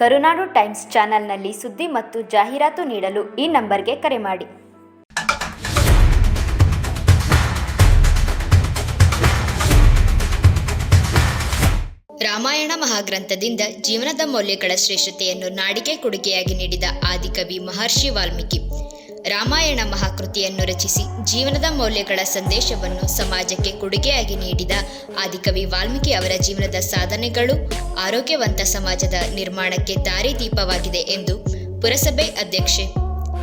ಕರುನಾಡು times ಚಾನೆಲ್ನಲ್ಲಿ ಸುದ್ದಿ ಮತ್ತು ಜಾಹೀರಾತು ನೀಡಲು ಈ ನಂಬರ್ಗೆ ಕರೆ ಮಾಡಿ. ರಾಮಾಯಣ ಮಹಾಗ್ರಂಥದಿಂದ ಜೀವನದ ಮೌಲ್ಯಗಳ ಶ್ರೇಷ್ಠತೆಯನ್ನು ನಾಡಿಗೆ ಕೊಡುಗೆಯಾಗಿ ನೀಡಿದ ಆದಿಕವಿ ಮಹರ್ಷಿ ವಾಲ್ಮೀಕಿ. ರಾಮಾಯಣ ಮಹಾಕೃತಿಯನ್ನು ರಚಿಸಿ ಜೀವನದ ಮೌಲ್ಯಗಳ ಸಂದೇಶವನ್ನು ಸಮಾಜಕ್ಕೆ ಕೊಡುಗೆಯಾಗಿ ನೀಡಿದ ಆದಿಕವಿ ವಾಲ್ಮೀಕಿ ಅವರ ಜೀವನದ ಸಾಧನೆಗಳು ಆರೋಗ್ಯವಂತ ಸಮಾಜದ ನಿರ್ಮಾಣಕ್ಕೆ ದಾರಿದೀಪವಾಗಿದೆ ಎಂದು ಪುರಸಭೆ ಅಧ್ಯಕ್ಷೆ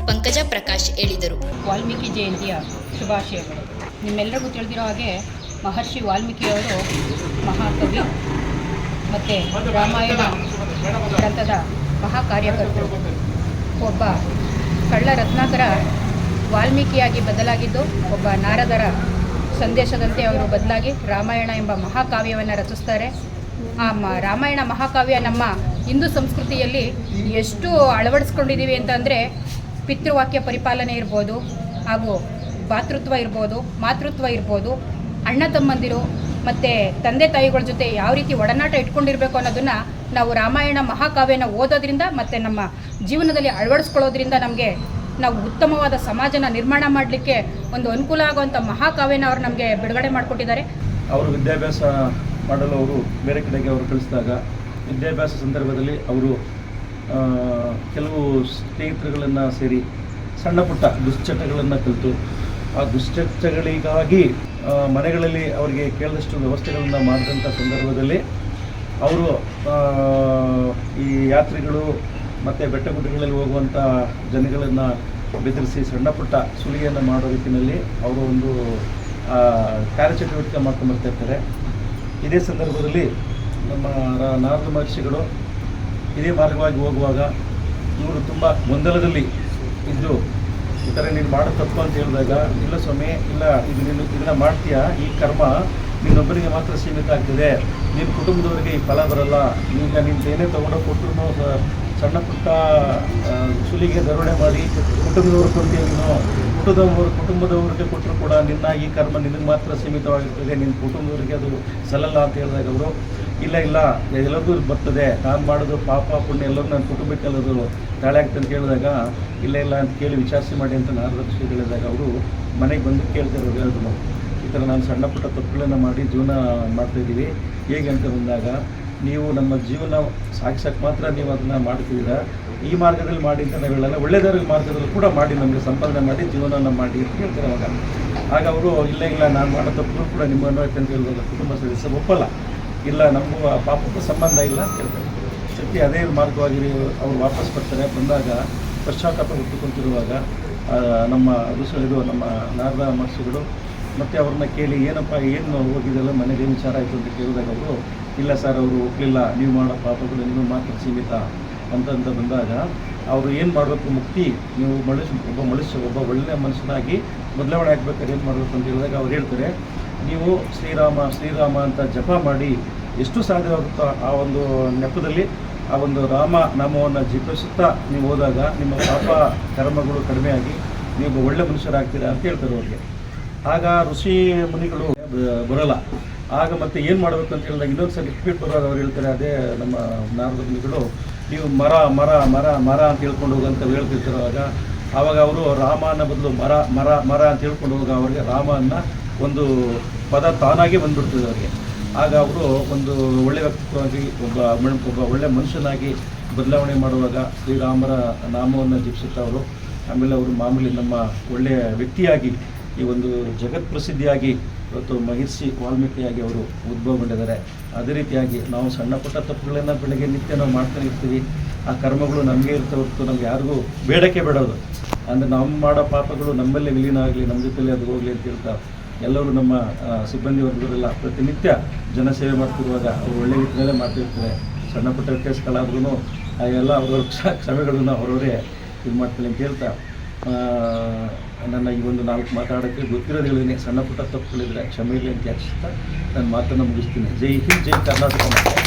ಪಂಕಜ ಪ್ರಕಾಶ್ ಹೇಳಿದರು. ವಾಲ್ಮೀಕಿ ಜಯಂತಿಯ ಶುಭಾಶಯಗಳು. ನಿಮ್ಮೆಲ್ಲರಿಗೂ ತಿಳಿದಿರೋ ಹಾಗೆ ಮಹರ್ಷಿ ವಾಲ್ಮೀಕಿಯವರು ಮಹಾಕವಿ ಮತ್ತು ರಾಮಾಯಣ ಗ್ರಂಥದ ಮಹಾಕಾರ್ಯಕರ್ತರು. ಒಬ್ಬ ಕಳ್ಳ ರತ್ನಾಕರ ವಾಲ್ಮೀಕಿಯಾಗಿ ಬದಲಾಗಿದ್ದು ಒಬ್ಬ ನಾರದರ ಸಂದೇಶದಂತೆ ಅವರು ಬದಲಾಗಿ ರಾಮಾಯಣ ಎಂಬ ಮಹಾಕಾವ್ಯವನ್ನು ರಚಿಸ್ತಾರೆ. ಆ ರಾಮಾಯಣ ಮಹಾಕಾವ್ಯ ನಮ್ಮ ಹಿಂದೂ ಸಂಸ್ಕೃತಿಯಲ್ಲಿ ಎಷ್ಟು ಅಳವಡಿಸ್ಕೊಂಡಿದ್ದೀವಿ ಅಂತಂದರೆ ಪಿತೃವಾಕ್ಯ ಪರಿಪಾಲನೆ ಇರ್ಬೋದು ಹಾಗೂ ಭಾತೃತ್ವ ಇರ್ಬೋದು, ಮಾತೃತ್ವ ಇರ್ಬೋದು, ಅಣ್ಣ ತಮ್ಮಂದಿರು ಮತ್ತು ತಂದೆ ತಾಯಿಗಳ ಜೊತೆ ಯಾವ ರೀತಿ ಒಡನಾಟ ಇಟ್ಕೊಂಡಿರಬೇಕು ಅನ್ನೋದನ್ನು ನಾವು ರಾಮಾಯಣ ಮಹಾಕಾವ್ಯನ ಓದೋದ್ರಿಂದ ಮತ್ತು ನಮ್ಮ ಜೀವನದಲ್ಲಿ ಅಳವಡಿಸ್ಕೊಳ್ಳೋದ್ರಿಂದ ನಮಗೆ ನಾವು ಉತ್ತಮವಾದ ಸಮಾಜನ ನಿರ್ಮಾಣ ಮಾಡಲಿಕ್ಕೆ ಒಂದು ಅನುಕೂಲ ಆಗುವಂಥ ಮಹಾಕಾವ್ಯನ ಅವರು ನಮಗೆ ಬಿಡುಗಡೆ ಮಾಡಿಕೊಟ್ಟಿದ್ದಾರೆ. ಅವರು ವಿದ್ಯಾಭ್ಯಾಸ ಮಾಡಲು ಅವರು ಬೇರೆ ಕಡೆಗೆ ಅವರು ಕಳಿಸಿದಾಗ ವಿದ್ಯಾಭ್ಯಾಸ ಸಂದರ್ಭದಲ್ಲಿ ಅವರು ಕೆಲವು ಸ್ನೇಹಿತರುಗಳನ್ನು ಸೇರಿ ಸಣ್ಣ ಪುಟ್ಟ ದುಶ್ಚಟಗಳನ್ನು ಕಲಿತು ಆ ದುಶ್ಚಟಗಳಿಗಾಗಿ ಆ, ಮನೆಗಳಲ್ಲಿ ಅವರಿಗೆ ಕೇಳಿದಷ್ಟು ವ್ಯವಸ್ಥೆಗಳನ್ನು ಮಾಡಿದಂಥ ಸಂದರ್ಭದಲ್ಲಿ ಅವರು ಈ ಯಾತ್ರಿಗಳು ಮತ್ತು ಬೆಟ್ಟ ಗುಡ್ಡಗಳಲ್ಲಿ ಹೋಗುವಂಥ ಜನಗಳನ್ನು ಬೆದರಿಸಿ ಸಣ್ಣ ಪುಟ್ಟ ಸುಲಿಗೆಯನ್ನು ಮಾಡೋ ರೀತಿಯಲ್ಲಿ ಅವರು ಒಂದು ಕಾರ್ಯಚಟುವಟಿಕೆ ಮಾಡ್ಕೊಂಡು ಬರ್ತಾ ಇರ್ತಾರೆ. ಇದೇ ಸಂದರ್ಭದಲ್ಲಿ ನಮ್ಮ ನಾರದ ಮಹರ್ಷಿಗಳು ಇದೇ ಮಾರ್ಗವಾಗಿ ಹೋಗುವಾಗ ಇವರು ತುಂಬ ಗೊಂದಲದಲ್ಲಿ ಇದ್ದು ಈ ಥರ ನೀನು ಮಾಡೋ ತಪ್ಪು ಅಂತ ಹೇಳಿದಾಗ, ಇಲ್ಲ ಸ್ವಾಮಿ, ಇಲ್ಲ, ಇದು ನೀನು ಇದನ್ನ ಮಾಡ್ತೀಯಾ? ಈ ಕರ್ಮ ನಿನ್ನೊಬ್ಬರಿಗೆ ಮಾತ್ರ ಸೀಮಿತ ಆಗ್ತಿದೆ. ನಿನ್ನ ಕುಟುಂಬದವರಿಗೆ ಈ ಫಲ ಬರಲ್ಲ. ಈಗ ನಿನ್ನ ಏನೇ ತೊಗೊಂಡೋ ಕೊಟ್ಟರು ಸಣ್ಣ ಪುಟ್ಟ ಸುಲಿಗೆ ದರೋಡೆ ಮಾಡಿ ಕುಟುಂಬದವ್ರು ಕೊಡ್ತೀಯ ಕುಟುಂಬದವರು, ಕುಟುಂಬದವರಿಗೆ ಕೊಟ್ಟರು ಕೂಡ ನಿನ್ನ ಈ ಕರ್ಮ ನಿನಗೆ ಮಾತ್ರ ಸೀಮಿತವಾಗಿರ್ತದೆ. ನಿನ್ನ ಕುಟುಂಬದವರಿಗೆ ಅದು ಸಲ್ಲಲ್ಲ ಅಂತ ಹೇಳಿದಾಗ ಅವರು ಇಲ್ಲ ಇಲ್ಲ ಎಲ್ಲರಿಗೂ ಬರ್ತದೆ. ನಾನು ಮಾಡೋದು ಪಾಪ, ಪುಣ್ಯ ಎಲ್ಲರೂ ನನ್ನ ಕುಟುಂಬಕ್ಕೆ ಎಲ್ಲದು ತಾಳೆ ಆಗ್ತದೆ ಅಂತ ಕೇಳಿದಾಗ, ಇಲ್ಲ ಇಲ್ಲ ಅಂತ ಕೇಳಿ ವಿಚಾರಿಸಿ ಮಾಡಿ ಅಂತ ಶ್ರೀ ಹೇಳಿದಾಗ ಅವರು ಮನೆಗೆ ಬಂದು ಕೇಳ್ತಾರೆ ಹೇಳಿದ್ರು ಈ ಥರ ನಾನು ಸಣ್ಣ ಪುಟ್ಟ ತಪ್ಪುಗಳನ್ನು ಮಾಡಿ ಜೀವನ ಮಾಡ್ತಾಯಿದ್ದೀವಿ ಹೇಗೆ ಅಂತ ಬಂದಾಗ, ನೀವು ನಮ್ಮ ಜೀವನ ಸಾಗಿಸೋಕ್ಕೆ ಮಾತ್ರ ನೀವು ಅದನ್ನು ಮಾಡ್ತಿದ್ದೀರಾ? ಈ ಮಾರ್ಗದಲ್ಲಿ ಮಾಡಿ ಅಂತ ನಾವು ಹೇಳಲ್ಲ. ಒಳ್ಳೆಯದರ ಮಾರ್ಗದಲ್ಲಿ ಕೂಡ ಮಾಡಿ, ನಮಗೆ ಸಂಪಾದನೆ ಮಾಡಿ, ಜೀವನವನ್ನು ಮಾಡಿ ಅಂತ ಕೇಳ್ತಾರೆ ಅವಾಗ. ಆಗ ಅವರು, ಇಲ್ಲ ಇಲ್ಲ, ನಾನು ಮಾಡೋ ತಪ್ಪು ಕೂಡ ನಿಮ್ಮ ಅನ್ವಯಕ್ಕೆ ಅಂತ ಹೇಳಿದಾಗ ಕುಟುಂಬ ಸದಸ್ಯರು ಒಪ್ಪಲ್ಲ. ಇಲ್ಲ, ನಮಗೂ ಆ ಪಾಪಕ್ಕೂ ಸಂಬಂಧ ಇಲ್ಲ ಅಂತ ಹೇಳ್ತಾರೆ. ಸತ್ಯ ಅದೇ ಮಾರ್ಗವಾಗಿ ಅವರು ವಾಪಸ್ ಬರ್ತಾರೆ, ಬಂದಾಗ ಪಶ್ಚಾತ್ತಾಪ ಹುಟ್ಟುಕೊಂತಿರುವಾಗ ನಮ್ಮ ಇದು ನಮ್ಮ ನಾರದ ಮಹರ್ಷಿಗಳು ಮತ್ತು ಅವ್ರನ್ನ ಕೇಳಿ, ಏನಪ್ಪ, ಏನು ಹೋಗಿದ್ದಲ್ಲ ಮನೇಲಿ ಏನು ವಿಚಾರ ಆಯಿತು? ಅಂತ ಕೇಳಿದಾಗ ಅವರು, ಇಲ್ಲ ಸರ್, ಅವರು ಒಪ್ಪಲಿಲ್ಲ ನೀವು ಮಾಡೋ ಪಾಪಗಳು ನೀವು ಮಾತ್ರ ಸೀಮಿತ. ಅಂತಂತ ಬಂದಾಗ, ಅವರು ಏನು ಮಾಡಬೇಕು ಮುಕ್ತಿ, ನೀವು ಮನುಷ್ಯ ಒಬ್ಬ ಮನುಷ್ಯ ಒಬ್ಬ ಒಳ್ಳೆಯ ಮನುಷ್ಯನಾಗಿ ಬದಲಾವಣೆ ಆಗಬೇಕಾದ್ರೆ ಏನು ಮಾಡಬೇಕು ಅಂತ ಹೇಳಿದಾಗ ಅವ್ರು ಹೇಳ್ತಾರೆ ನೀವು ಶ್ರೀರಾಮ ಶ್ರೀರಾಮ ಅಂತ ಜಪ ಮಾಡಿ ಎಷ್ಟು ಸಾಧ್ಯವಾಗುತ್ತೋ ಆ ಒಂದು ನೆಪದಲ್ಲಿ ಆ ಒಂದು ರಾಮ ನಾಮವನ್ನು ಜಪಿಸುತ್ತಾ ನೀವು ಹೋದಾಗ ನಿಮ್ಮ ಪಾಪ ಕರ್ಮಗಳು ಕಡಿಮೆಯಾಗಿ ನೀವು ಒಳ್ಳೆ ಮನುಷ್ಯರಾಗ್ತೀರಾ ಅಂತ ಹೇಳ್ತಾರೆ ಅವ್ರಿಗೆ. ಆಗ ಋಷಿ ಮುನಿಗಳು ಬರಲ್ಲ. ಆಗ ಮತ್ತೆ ಏನು ಮಾಡಬೇಕು ಅಂತ ಹೇಳಿದಾಗ ಇನ್ನೊಂದು ಸಲ ರಿಪೀಟ್ ಬರೋದು ಅವ್ರು ಹೇಳ್ತಾರೆ, ಅದೇ ನಮ್ಮ ನಾರದ ಮುನಿಗಳು, ನೀವು ಮರ ಮರ ಮರ ಮರ ಅಂತ ಹೇಳ್ಕೊಂಡು ಹೋಗಂತ ಹೇಳ್ತಿರ್ತಾರೆ ಆವಾಗ ಅವರು ರಾಮನ ಬದಲು ಮರ ಮರ ಮರ ಅಂತ ಹೇಳ್ಕೊಂಡು ಹೋಗ ಅವರಿಗೆ ರಾಮನ ಒಂದು ಪದ ತಾನಾಗೇ ಬಂದ್ಬಿಡ್ತದೆ ಅವರಿಗೆ. ಆಗ ಅವರು ಒಂದು ಒಳ್ಳೆ ವ್ಯಕ್ತಿತ್ವವಾಗಿ, ಒಬ್ಬ ಒಬ್ಬ ಒಳ್ಳೆ ಮನುಷ್ಯನಾಗಿ ಬದಲಾವಣೆ ಮಾಡುವಾಗ ಶ್ರೀರಾಮರ ನಾಮವನ್ನು ಜಪಿಸುತ್ತಾ ಅವರು, ಆಮೇಲೆ ಅವರು ಮಾಮೂಲಿ ನಮ್ಮ ಒಳ್ಳೆಯ ವ್ಯಕ್ತಿಯಾಗಿ, ಈ ಒಂದು ಜಗತ್ ಪ್ರಸಿದ್ಧಿಯಾಗಿ ಇವತ್ತು ಮಹರ್ಷಿ ವಾಲ್ಮೀಕಿಯಾಗಿ ಅವರು ಉದ್ಭವಗೊಂಡಿದ್ದಾರೆ ಅದೇ ರೀತಿಯಾಗಿ ನಾವು ಸಣ್ಣ ಪುಟ್ಟ ತಪ್ಪುಗಳನ್ನು ಬೆಳಗ್ಗೆ ನಿತ್ಯ ನಾವು ಮಾಡ್ತಾನೆ ಇರ್ತೀವಿ. ಆ ಕರ್ಮಗಳು ನಮಗೆ ಇರ್ತವೆ ಹೊರತು ನಮ್ಗೆ ಯಾರಿಗೂ ಬೇಡಕ್ಕೆ ಬೇಡೋದು. ಅಂದರೆ ನಮ್ಮ ಮಾಡೋ ಪಾಪಗಳು ನಮ್ಮಲ್ಲೇ ವಿಲೀನ ಆಗಲಿ, ನಮ್ಮ ಜೊತೆಲಿ ಅದು ಹೋಗಲಿ ಅಂತ ಹೇಳ್ತಾ ಎಲ್ಲರೂ ನಮ್ಮ ಸಿಬ್ಬಂದಿ ವರ್ಗದವರೆಲ್ಲ ಪ್ರತಿನಿತ್ಯ ಜನಸೇವೆ ಮಾಡ್ತಿರುವಾಗ ಅವರು ಒಳ್ಳೆ ರೀತಿಯಲ್ಲೇ ಮಾಡ್ತಿರ್ತಾರೆ. ಸಣ್ಣ ಪುಟ್ಟ ಕೇಸ್ಗಳಾದ್ರೂ ಎಲ್ಲ ಅವ್ರವ್ರ ಕ್ಷ- ಕ್ಷಮೆಗಳನ್ನು ಅವರವರೇ ಇದು ಮಾಡ್ತೀನಿ ಅಂತ ಹೇಳ್ತಾ ನನ್ನ ಈ ಒಂದು ನಾಲ್ಕು ಮಾತಾಡೋಕ್ಕೆ ಗೊತ್ತಿರೋದು ಹೇಳಿದ್ದೀನಿ ಸಣ್ಣ ಪುಟ್ಟ ತಪ್ಪುಗಳಿದ್ರೆ ಕ್ಷಮೆ ಇರಲಿ ಅಂತ ಯಾಚಿಸ್ತಾ ನನ್ನ ಮಾತನ್ನು ಮುಗಿಸ್ತೀನಿ. ಜೈ ಹಿಂದ್, ಜೈ ಕರ್ನಾಟಕ.